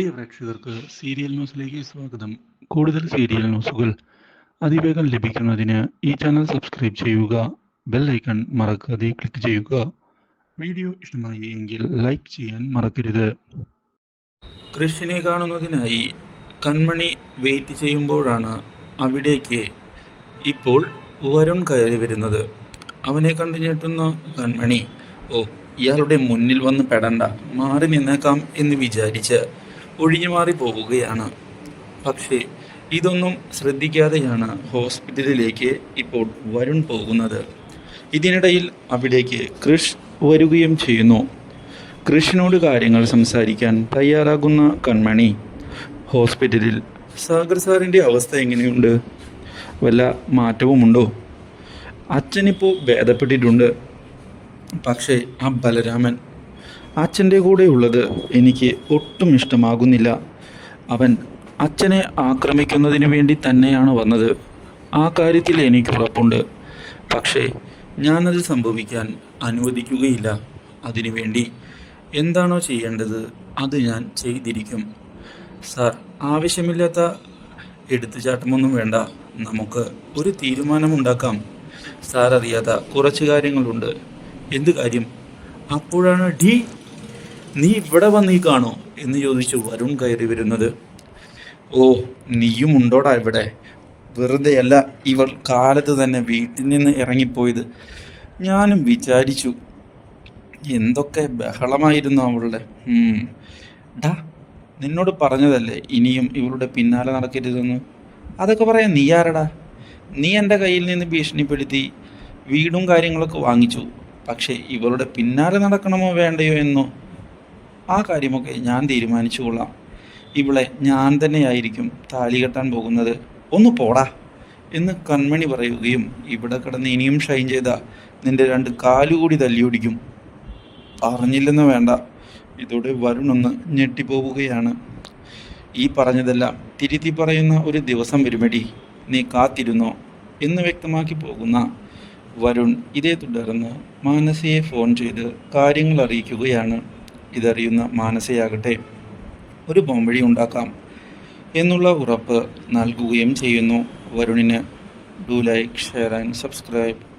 പ്രിയ പ്രേക്ഷകർക്ക് സീരിയൽ ന്യൂസിലേക്ക് സ്വാഗതം. കൂടുതൽ സീരിയൽ ന്യൂസുകൾ അതിവേഗം ലഭിക്കുന്നതിന് ഈ ചാനൽ സബ്സ്ക്രൈബ് ചെയ്യുക ബെൽ ഐക്കൺ മറക്കാതെ ക്ലിക്ക് ചെയ്യുക. വീഡിയോ ഇഷ്ടമായി എങ്കിൽ ലൈക്ക് ചെയ്യാൻ മറക്കരുത്. കൃഷിനെ കാണുന്നതിനായി കൺമണി വെയിറ്റ് ചെയ്യുമ്പോഴാണ് അവിടേക്ക് ഇപ്പോൾ വരുൺ കയറി വരുന്നത്. അവനെ കണ്ടു ഞെട്ടുന്ന കൺമണി ഓ ഇയാളുടെ മുന്നിൽ വന്ന് പെടണ്ട മാറി നിന്നേക്കാം എന്ന് വിചാരിച്ച് ഒഴിഞ്ഞു മാറി പോവുകയാണ് പക്ഷേ ഇതൊന്നും ശ്രദ്ധിക്കാതെയാണ് ഹോസ്പിറ്റലിലേക്ക് ഇപ്പോൾ വരുൺ പോകുന്നത്. ഇതിനിടയിൽ അവിടേക്ക് കൃഷ് വരികയും ചെയ്യുന്നു. കൃഷിനോട് കാര്യങ്ങൾ സംസാരിക്കാൻ തയ്യാറാകുന്ന കൺമണി ഹോസ്പിറ്റലിൽ സാഗർ സാറിന്റെ അവസ്ഥ എങ്ങനെയുണ്ട്? വല്ല മാറ്റവുമുണ്ടോ? അച്ഛനിപ്പോൾ ഭേദപ്പെട്ടിട്ടുണ്ട്. പക്ഷേ ആ ബലരാമൻ അച്ഛന്റെ കൂടെയുള്ളത് എനിക്ക് ഒട്ടും ഇഷ്ടമാകുന്നില്ല. അവൻ അച്ഛനെ ആക്രമിക്കുന്നതിന് വേണ്ടി തന്നെയാണ് വന്നത്. ആ കാര്യത്തിൽ എനിക്ക് ഉറപ്പുണ്ട്. പക്ഷേ ഞാനത് സംഭവിക്കാൻ അനുവദിക്കുകയില്ല. അതിനുവേണ്ടി എന്താണോ ചെയ്യേണ്ടത് അത് ഞാൻ ചെയ്തിരിക്കും. സാർ ആവശ്യമില്ലാത്ത എടുത്തുചാട്ടമൊന്നും വേണ്ട. നമുക്ക് ഒരു തീരുമാനമുണ്ടാക്കാം. സാർ അറിയാത്ത കുറച്ച് കാര്യങ്ങളുണ്ട്. എന്ത് കാര്യം? അപ്പോഴാണ് ഡി നീ ഇവിടെ വന്നീ കാണോ? എന്ന് ചോദിച്ചു വരുൺ കയറി വരുന്നത്. ഓ നീയും ഉണ്ടോടാ ഇവിടെ? വെറുതെ അല്ല ഇവൾ കാലത്ത് തന്നെ വീട്ടിൽ നിന്ന് ഇറങ്ങിപ്പോയത്. ഞാനും വിചാരിച്ചു എന്തൊക്കെ ബഹളമായിരുന്നു അവളുടെ. ഡാ നിന്നോട് പറഞ്ഞതല്ലേ ഇനിയും ഇവളുടെ പിന്നാലെ നടക്കരുതെന്ന്? അതൊക്കെ പറയാൻ നീ ആരടാ? നീ എന്റെ കയ്യിൽ നിന്ന് ഭീഷണിപ്പെടുത്തി വീടും കാര്യങ്ങളൊക്കെ വാങ്ങിച്ചു. പക്ഷേ ഇവളുടെ പിന്നാലെ നടക്കണമോ വേണ്ടയോ എന്നോ ആ കാര്യമൊക്കെ ഞാൻ തീരുമാനിച്ചു കൊള്ളാം ഇവിടെ ഞാൻ തന്നെയായിരിക്കും താലി കെട്ടാൻ പോകുന്നത്. ഒന്ന് പോടാ എന്ന് കൺമണി പറയുകയും ഇവിടെ കിടന്ന് ഇനിയും ഷൈൻ ചെയ്ത നിന്റെ രണ്ട് കാലുകൂടി തല്ലിയൊടിക്കും. പറഞ്ഞില്ലെന്ന് വേണ്ട. ഇതോടെ വരുണൊന്ന് ഞെട്ടിപ്പോവുകയാണ്. ഈ പറഞ്ഞതെല്ലാം തിരുത്തി പറയുന്ന ഒരു ദിവസം വരുമടി. നീ കാത്തിരുന്നോ എന്ന് വ്യക്തമാക്കി പോകുന്ന വരുൺ ഇതേ തുടർന്ന് മാനസിയെ ഫോൺ ചെയ്ത് കാര്യങ്ങൾ അറിയിക്കുകയാണ്. ഇതറിയുന്ന മാനസയാകട്ടെ ഒരു പോംവഴി ഉണ്ടാക്കാം എന്നുള്ള ഉറപ്പ് നൽകുകയും ചെയ്യുന്നു. വരുണിന് do like share and subscribe